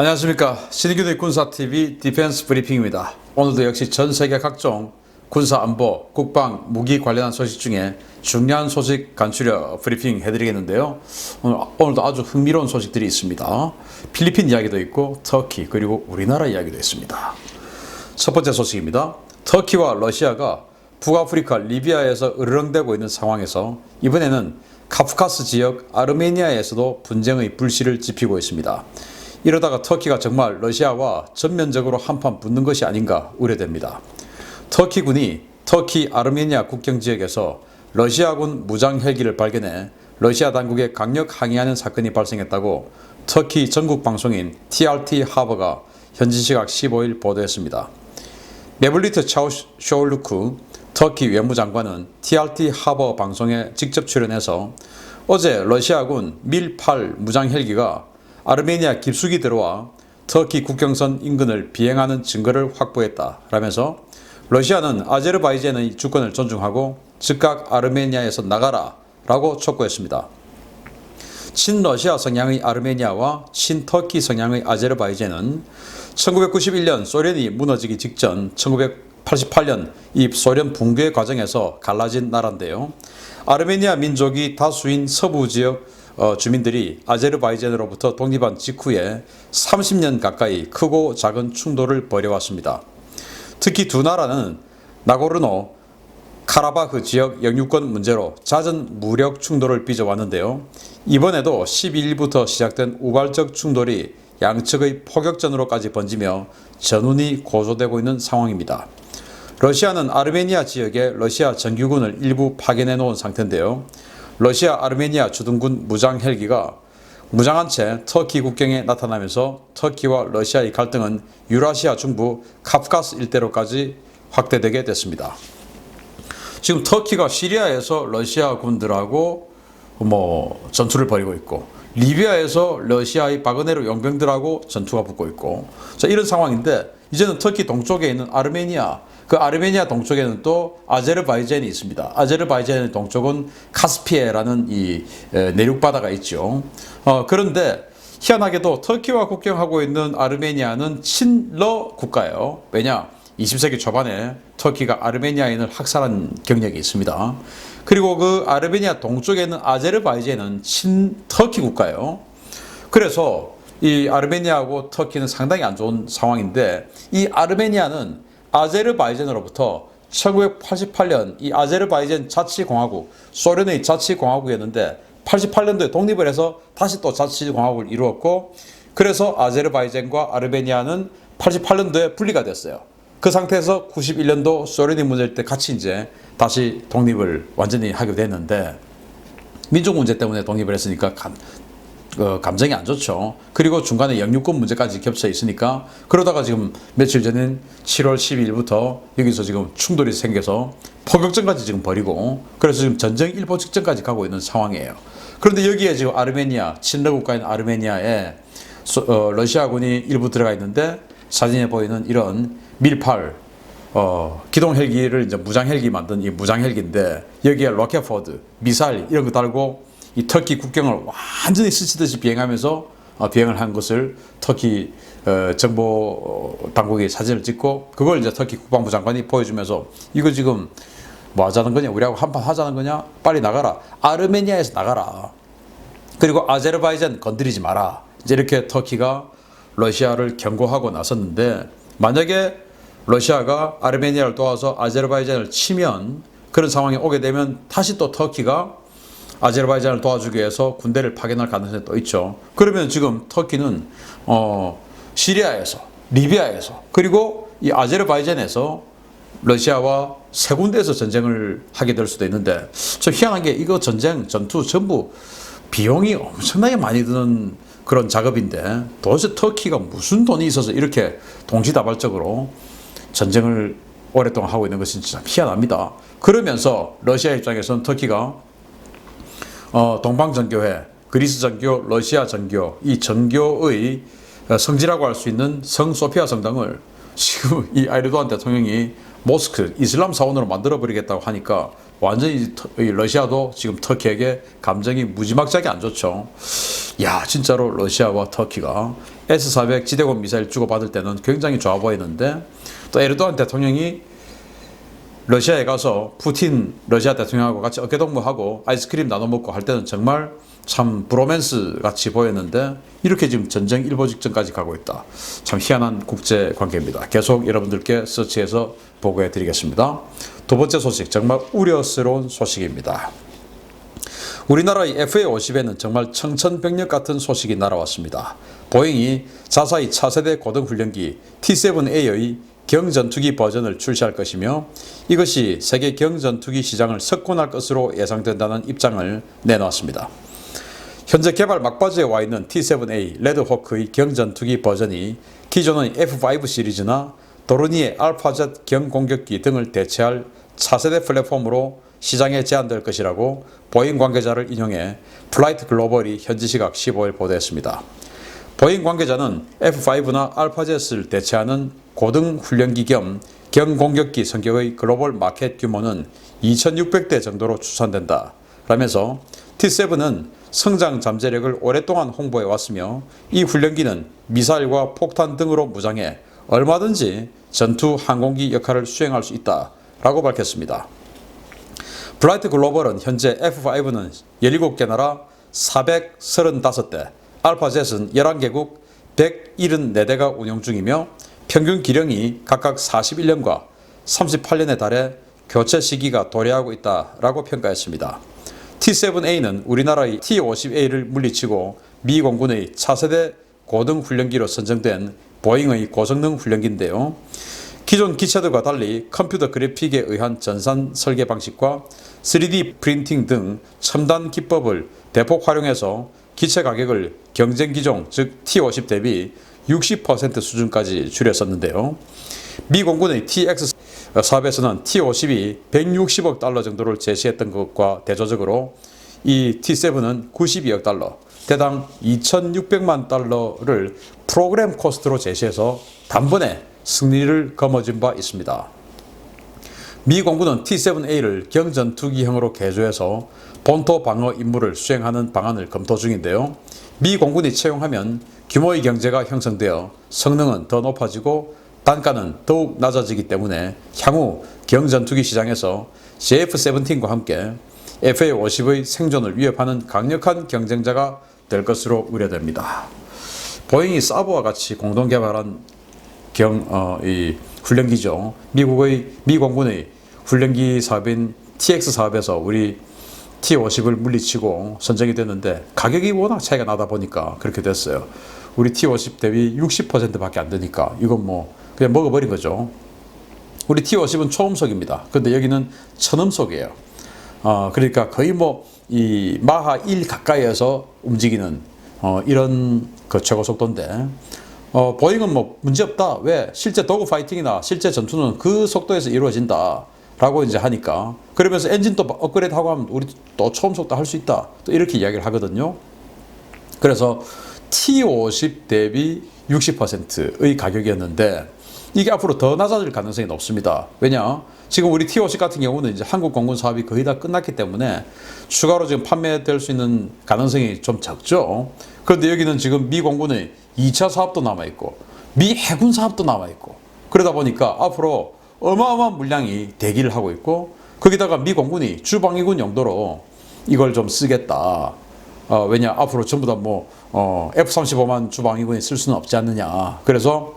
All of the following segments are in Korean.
안녕하십니까 신의균의 군사TV 디펜스 브리핑입니다. 오늘도 역시 전 세계 각종 군사 안보, 국방, 무기 관련한 소식 중에 중요한 소식 간추려 브리핑 해드리겠는데요. 오늘, 오늘도 아주 흥미로운 소식들이 있습니다. 필리핀 이야기도 있고 터키 그리고 우리나라 이야기도 있습니다. 첫 번째 소식입니다. 터키와 러시아가 북아프리카 리비아에서 으르렁대고 있는 상황에서 이번에는 카프카스 지역 아르메니아에서도 분쟁의 불씨를 지피고 있습니다. 이러다가 터키가 정말 러시아와 전면적으로 한판 붙는 것이 아닌가 우려됩니다. 터키군이 터키 아르메니아 국경 지역에서 러시아군 무장 헬기를 발견해 러시아 당국에 강력 항의하는 사건이 발생했다고 터키 전국 방송인 TRT 하버가 현지 시각 15일 보도했습니다. 메블리트 차우쇼울루크 터키 외무장관은 TRT 하버 방송에 직접 출연해서 어제 러시아군 밀8 무장 헬기가 아르메니아 깊숙이 들어와 터키 국경선 인근을 비행하는 증거를 확보했다라면서 러시아는 아제르바이잔의 주권을 존중하고 즉각 아르메니아에서 나가라 라고 촉구했습니다. 친러시아 성향의 아르메니아와 친터키 성향의 아제르바이잔은 1991년 소련이 무너지기 직전 1988년 이 소련 붕괴 과정에서 갈라진 나라인데요. 아르메니아 민족이 다수인 서부 지역 어, 주민들이 아제르바이잔으로부터 독립한 직후에 30년 가까이 크고 작은 충돌을 벌여왔습니다. 특히 두 나라는 나고르노 카라바흐 지역 영유권 문제로 잦은 무력 충돌을 빚어왔는데요. 이번에도 12일부터 시작된 우발적 충돌이 양측의 포격전으로까지 번지며 전운이 고조되고 있는 상황입니다. 러시아는 아르메니아 지역에 러시아 정규군을 일부 파견해 놓은 상태인데요. 러시아 아르메니아 주둔군 무장 헬기가 무장한 채 터키 국경에 나타나면서 터키와 러시아의 갈등은 유라시아 중부 카프카스 일대로까지 확대되게 됐습니다. 지금 터키가 시리아에서 러시아 군들하고 뭐 전투를 벌이고 있고 리비아에서 러시아의 바그네르 용병들하고 전투가 붙고 있고 자 이런 상황인데 이제는 터키 동쪽에 있는 아르메니아 그 아르메니아 동쪽에는 또 아제르바이잔이 있습니다. 아제르바이잔의 동쪽은 카스피에라는 이 내륙 바다가 있죠. 어, 그런데 희한하게도 터키와 국경하고 있는 아르메니아는 친러 국가예요. 왜냐? 20세기 초반에 터키가 아르메니아인을 학살한 경력이 있습니다. 그리고 그 아르메니아 동쪽에 있는 아제르바이잔은 친터키 국가예요. 그래서 이 아르메니아하고 터키는 상당히 안 좋은 상황인데 이 아르메니아는 아제르바이잔으로부터 1988년 이 아제르바이잔 자치공화국 소련의 자치공화국이었는데 88년도에 독립을 해서 다시 또 자치공화국을 이루었고 그래서 아제르바이잔과 아르메니아는 88년도에 분리가 됐어요. 그 상태에서 91년도 소련이 무너질 때 같이 이제 다시 독립을 완전히 하게 됐는데 민족 문제 때문에 독립을 했으니까 감, 어, 감정이 안 좋죠. 그리고 중간에 영유권 문제까지 겹쳐 있으니까 그러다가 지금 며칠 전인 7월 12일부터 여기서 지금 충돌이 생겨서 포격전까지 지금 벌이고 그래서 지금 전쟁 일보 직전까지 가고 있는 상황이에요. 그런데 여기에 지금 아르메니아 친러 국가인 아르메니아에 소, 어, 러시아군이 일부 들어가 있는데 사진에 보이는 이런 밀8 어, 기동 헬기를 이제 무장 헬기 만든 이 무장 헬기인데 여기에 로켓포드, 미사일 이런 거 달고 이 터키 국경을 완전히 스치듯이 비행하면서 어, 비행을 한 것을 터키 어, 정보 당국이 사진을 찍고 그걸 이제 터키 국방부 장관이 보여주면서 이거 지금 뭐 하자는 거냐? 우리하고 한판 하자는 거냐? 빨리 나가라. 아르메니아에서 나가라. 그리고 아제르바이잔 건드리지 마라. 이제 이렇게 터키가 러시아를 경고하고 나섰는데 만약에 러시아가 아르메니아를 도와서 아제르바이잔을 치면 그런 상황이 오게 되면 다시 또 터키가 아제르바이잔을 도와주기 위해서 군대를 파견할 가능성이 또 있죠. 그러면 지금 터키는 어, 시리아에서 리비아에서 그리고 이 아제르바이잔에서 러시아와 세 군데에서 전쟁을 하게 될 수도 있는데 좀 희한한 게 이거 전쟁 전투 전부 비용이 엄청나게 많이 드는 그런 작업인데 도대체 터키가 무슨 돈이 있어서 이렇게 동시다발적으로 전쟁을 오랫동안 하고 있는 것이 참 희한합니다. 그러면서 러시아 입장에서는 터키가 어, 동방정교회, 그리스 정교, 러시아 정교 이 정교의 성지라고 할 수 있는 성 소피아 성당을 지금 이 아이르도안 대통령이 모스크 이슬람 사원으로 만들어 버리겠다고 하니까 완전히 러시아도 지금 터키에게 감정이 무지막지하게 안 좋죠. 야, 진짜로 러시아와 터키가 S-400 지대공 미사일 주고받을 때는 굉장히 좋아 보이는데 또 에르도안 대통령이 러시아에 가서 푸틴 러시아 대통령하고 같이 어깨동무하고 아이스크림 나눠 먹고 할 때는 정말 참 브로맨스 같이 보였는데 이렇게 지금 전쟁 일보 직전까지 가고 있다. 참 희한한 국제 관계입니다. 계속 여러분들께 서치해서 보고해 드리겠습니다. 두 번째 소식 정말 우려스러운 소식입니다. 우리나라의 FA50에는 정말 청천벽력 같은 소식이 날아왔습니다. 보잉이 자사의 차세대 고등훈련기 T7A의 경전투기 버전을 출시할 것이며 이것이 세계 경전투기 시장을 석권할 것으로 예상된다는 입장을 내놓았습니다. 현재 개발 막바지에 와 있는 T7A 레드호크의 경전투기 버전이 기존의 F5 시리즈나 도르니의 알파젯 경공격기 등을 대체할 차세대 플랫폼으로 시장에 제한될 것이라고 보잉 관계자를 인용해 플라이트 글로벌이 현지 시각 15일 보도했습니다. 보잉 관계자는 F5나 알파젯을 대체하는 고등 훈련기 겸 경공격기 성격의 글로벌 마켓 규모는 2,600대 정도로 추산된다. 라면서 T7은 성장 잠재력을 오랫동안 홍보해 왔으며 이 훈련기는 미사일과 폭탄 등으로 무장해 얼마든지 전투 항공기 역할을 수행할 수 있다. 라고 밝혔습니다. 블라이트 글로벌은 현재 F5는 17개 나라 435대, 알파젯은 11개국 174대가 운영 중이며 평균 기령이 각각 41년과 38년에 달해 교체 시기가 도래하고 있다라고 평가했습니다. T7A는 우리나라의 T50A를 물리치고 미 공군의 차세대 고등 훈련기로 선정된 보잉의 고성능 훈련기인데요. 기존 기체들과 달리 컴퓨터 그래픽에 의한 전산 설계 방식과 3D 프린팅 등 첨단 기법을 대폭 활용해서 기체 가격을 경쟁 기종 즉 T50 대비 60% 수준까지 줄였었는데요. 미 공군의 TX 사업에서는 T50이 160억 달러 정도를 제시했던 것과 대조적으로 이 T7은 92억 달러, 대당 2,600만 달러를 프로그램 코스트로 제시해서 단번에 승리를 거머쥔 바 있습니다. 미 공군은 T7A를 경전투기형으로 개조해서 본토 방어 임무를 수행하는 방안을 검토 중인데요. 미 공군이 채용하면 규모의 경제가 형성되어 성능은 더 높아지고 단가는 더욱 낮아지기 때문에 향후 경전투기 시장에서 JF-17과 함께 FA-50의 생존을 위협하는 강력한 경쟁자가 될 것으로 우려됩니다. 보잉이 사브와 같이 공동 개발한 경, 어, 이 훈련기죠. 미국의 미 공군의 훈련기 사업인 TX 사업에서 우리 T50을 물리치고 선정이 됐는데 가격이 워낙 차이가 나다 보니까 그렇게 됐어요. 우리 T50 대비 60%밖에 안 되니까 이건 뭐 그냥 먹어버린 거죠. 우리 T50은 초음속입니다. 근데 여기는 천음속이에요. 어, 그러니까 거의 뭐 이 마하 1 가까이에서 움직이는 어, 이런 그 최고 속도인데 어, 보잉은 뭐 문제 없다. 왜? 실제 도구 파이팅이나 실제 전투는 그 속도에서 이루어진다. 라고 이제 하니까 그러면서 엔진 또 업그레이드 하고 하면 우리 또 처음 속도 할 수 있다. 또 이렇게 이야기를 하거든요. 그래서 T50 대비 60%의 가격이었는데 이게 앞으로 더 낮아질 가능성이 높습니다. 왜냐? 지금 우리 T50 같은 경우는 이제 한국 공군 사업이 거의 다 끝났기 때문에 추가로 지금 판매될 수 있는 가능성이 좀 적죠. 그런데 여기는 지금 미 공군의 2차 사업도 남아 있고 미 해군 사업도 남아 있고 그러다 보니까 앞으로 어마어마한 물량이 대기를 하고 있고 거기다가 미 공군이 주방위군 용도로 이걸 좀 쓰겠다. 어, 왜냐 앞으로 전부 다뭐 어, F-35만 주방위군이 쓸 수는 없지 않느냐. 그래서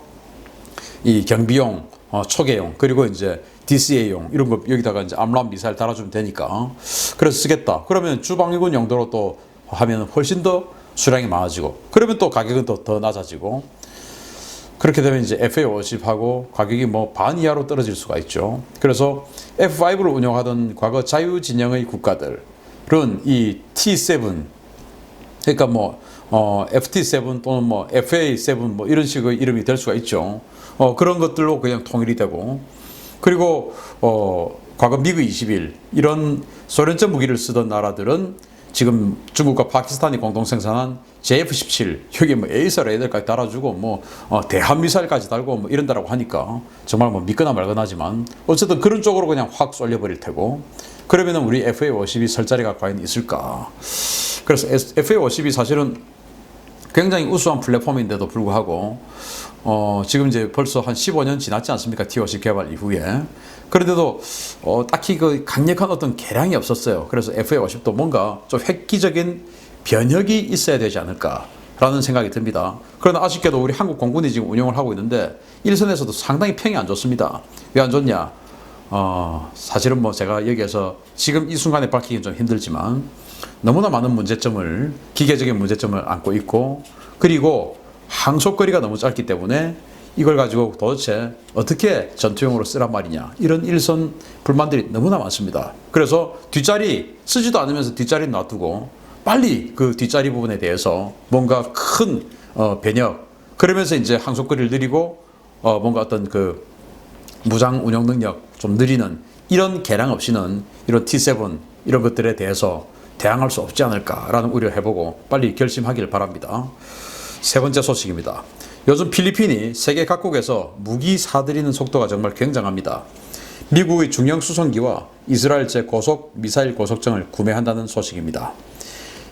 이 경비용, 어, 초계용 그리고 이제 DCA용 이런 거 여기다가 이제 암람 미사일 달아주면 되니까 그래서 쓰겠다. 그러면 주방위군 용도로 또 하면 훨씬 더 수량이 많아지고 그러면 또 가격은 또더 낮아지고 그렇게 되면 이제 FA50하고 가격이 뭐 반 이하로 떨어질 수가 있죠. 그래서 F5를 운영하던 과거 자유진영의 국가들은 이 T7 그러니까 뭐 어, FT7 또는 뭐 FA7 뭐 이런 식의 이름이 될 수가 있죠. 어, 그런 것들로 그냥 통일이 되고 그리고 어, 과거 미그 21 이런 소련적 무기를 쓰던 나라들은 지금 중국과 파키스탄이 공동 생산한 JF-17 여기 뭐 에이서 레이더까지 달아주고 뭐 어, 대한 미사일까지 달고 뭐 이런다라고 하니까 정말 뭐 믿거나 말거나지만 어쨌든 그런 쪽으로 그냥 확 쏠려버릴 테고 그러면은 우리 FA-50이 설 자리가 과연 있을까? 그래서 FA-50이 사실은 굉장히 우수한 플랫폼인데도 불구하고 어, 지금 이제 벌써 한 15년 지났지 않습니까? T50 개발 이후에. 그런데도 어, 딱히 그 강력한 어떤 개량이 없었어요. 그래서 FA50도 뭔가 좀 획기적인 변혁이 있어야 되지 않을까라는 생각이 듭니다. 그러나 아쉽게도 우리 한국 공군이 지금 운영을 하고 있는데 일선에서도 상당히 평이 안 좋습니다. 왜 안 좋냐? 어, 사실은 뭐 제가 여기에서 지금 이 순간에 밝히기 좀 힘들지만 너무나 많은 문제점을 기계적인 문제점을 안고 있고 그리고 항속거리가 너무 짧기 때문에 이걸 가지고 도대체 어떻게 전투용으로 쓰란 말이냐 이런 일선 불만들이 너무나 많습니다. 그래서 뒷자리 쓰지도 않으면서 뒷자리 놔두고 빨리 그 뒷자리 부분에 대해서 뭔가 큰 어, 변혁 그러면서 이제 항속거리를 느리고 어, 뭔가 어떤 그 무장 운영 능력 좀 느리는 이런 개량 없이는 이런 T7 이런 것들에 대해서 대항할 수 없지 않을까라는 우려해보고 빨리 결심하길 바랍니다. 세 번째 소식입니다. 요즘 필리핀이 세계 각국에서 무기 사들이는 속도가 정말 굉장합니다. 미국의 중형 수송기와 이스라엘제 고속 미사일 고속정을 구매한다는 소식입니다.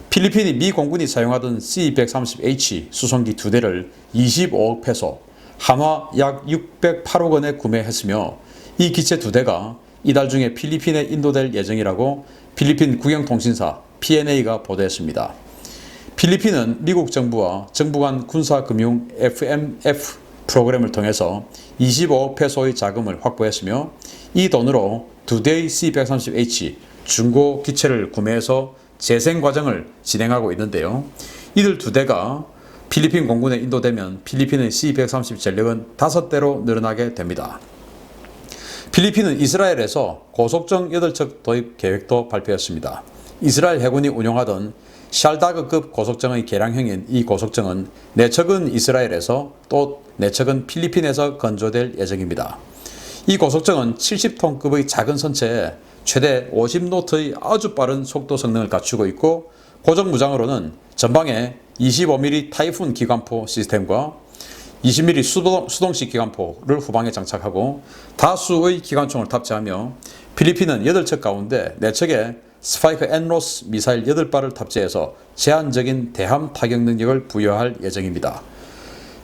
필리핀이 미 공군이 사용하던 C-130H 수송기 두 대를 25억 페소, 한화 약 608억 원에 구매했으며 이 기체 두 대가 이달 중에 필리핀에 인도될 예정이라고 필리핀 국영통신사 PNA가 보도했습니다. 필리핀은 미국 정부와 정부 간 군사금융 FMF 프로그램을 통해서 25억 페소의 자금을 확보했으며 이 돈으로 두 대의 C-130H 중고 기체를 구매해서 재생 과정을 진행하고 있는데요. 이들 두 대가 필리핀 공군에 인도되면 필리핀의 C-130 전력은 다섯 대로 늘어나게 됩니다. 필리핀은 이스라엘에서 고속정 8척 도입 계획도 발표했습니다. 이스라엘 해군이 운용하던 샬다그급 고속정의 개량형인 이 고속정은 4척은 이스라엘에서 또 4척은 필리핀에서 건조될 예정입니다. 이 고속정은 70톤급의 작은 선체에 최대 50노트의 아주 빠른 속도 성능을 갖추고 있고 고정 무장으로는 전방에 25mm 타이푼 기관포 시스템과 20mm 수동, 수동식 기관포를 후방에 장착하고 다수의 기관총을 탑재하며 필리핀은 8척 가운데 4척에 스파이크 엔로스 미사일 8발을 탑재해서 제한적인 대함 타격 능력을 부여할 예정입니다.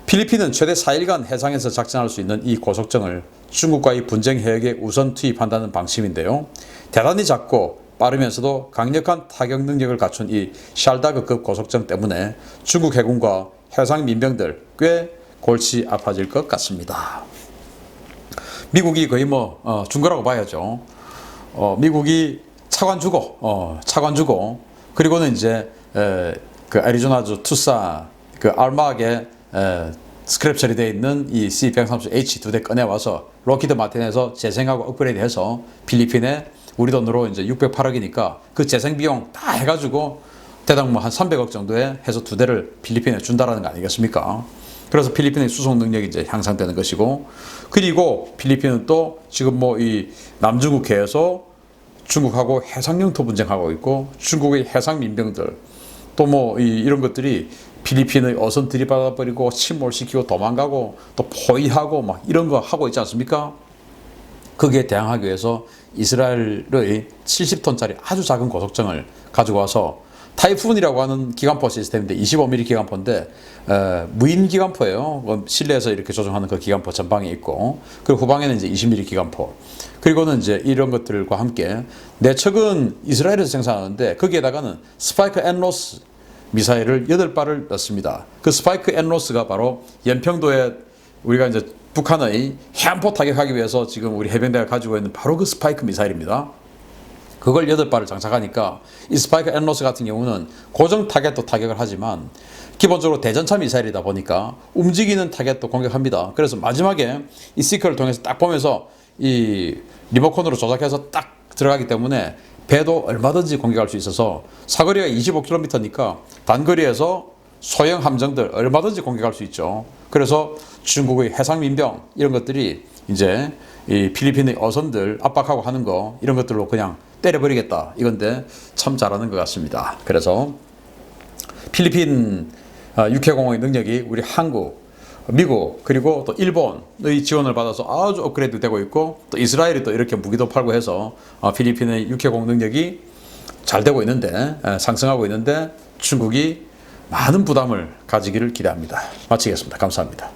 필리핀은 최대 4일간 해상에서 작전할 수 있는 이 고속정을 중국과의 분쟁 해역에 우선 투입한다는 방침인데요. 대단히 작고 빠르면서도 강력한 타격 능력을 갖춘 이 샬다그급 고속정 때문에 중국 해군과 해상 민병들 꽤 골치 아파질 것 같습니다. 미국이 거의 뭐 어, 준 거라고 봐야죠. 어, 미국이 차관 주고 어, 차관 주고 그리고는 이제 에, 그 애리조나주 투사 그 알마하게 에, 스크랩 처리되어 있는 이 C-130H 두 대 꺼내 와서 로키드 마틴에서 재생하고 업그레이드해서 필리핀에 우리 돈으로 이제 608억이니까 그 재생 비용 다 해가지고 대당 뭐 한 300억 정도에 해서 두 대를 필리핀에 준다라는 거 아니겠습니까? 그래서 필리핀의 수송 능력이 이제 향상되는 것이고 그리고 필리핀은 또 지금 뭐 이 남중국해에서 중국하고 해상 영토 분쟁하고 있고 중국의 해상 민병들 또 뭐 이런 것들이 필리핀의 어선 들이받아 버리고 침몰시키고 도망가고 또 포위하고 막 이런 거 하고 있지 않습니까? 거기에 대항하기 위해서 이스라엘의 70톤짜리 아주 작은 고속정을 가지고 와서 타이푼이라고 하는 기관포 시스템인데 25mm 기관포인데 에, 무인 기관포예요. 그 실내에서 이렇게 조종하는 그 기관포 전방에 있고 그리고 후방에는 이제 20mm 기관포 그리고는 이제 이런 것들과 함께 내 척은 이스라엘에서 생산하는데 거기에다가는 스파이크 엔로스 미사일을 8발을 넣습니다. 그 스파이크 엔로스가 바로 연평도에 우리가 이제 북한의 해안포 타격하기 위해서 지금 우리 해병대가 가지고 있는 바로 그 스파이크 미사일입니다. 그걸 8발을 장착하니까 이 스파이크 엔로스 같은 경우는 고정 타겟도 타격을 하지만 기본적으로 대전차 미사일이다 보니까 움직이는 타겟도 공격합니다. 그래서 마지막에 이 시크를 통해서 딱 보면서 이 리모컨으로 조작해서 딱 들어가기 때문에 배도 얼마든지 공격할 수 있어서 사거리가 25km니까 단거리에서 소형 함정들 얼마든지 공격할 수 있죠. 그래서 중국의 해상 민병 이런 것들이 이제 이 필리핀의 어선들 압박하고 하는 거 이런 것들로 그냥 때려버리겠다 이건데 참 잘하는 것 같습니다. 그래서 필리핀 아, 육해공항의 능력이 우리 한국, 미국 그리고 또 일본의 지원을 받아서 아주 업그레이드 되고 있고 또 이스라엘이 또 이렇게 무기도 팔고 해서 아, 필리핀의 육해공 능력이 잘 되고 있는데 에, 상승하고 있는데 중국이 많은 부담을 가지기를 기대합니다. 마치겠습니다. 감사합니다.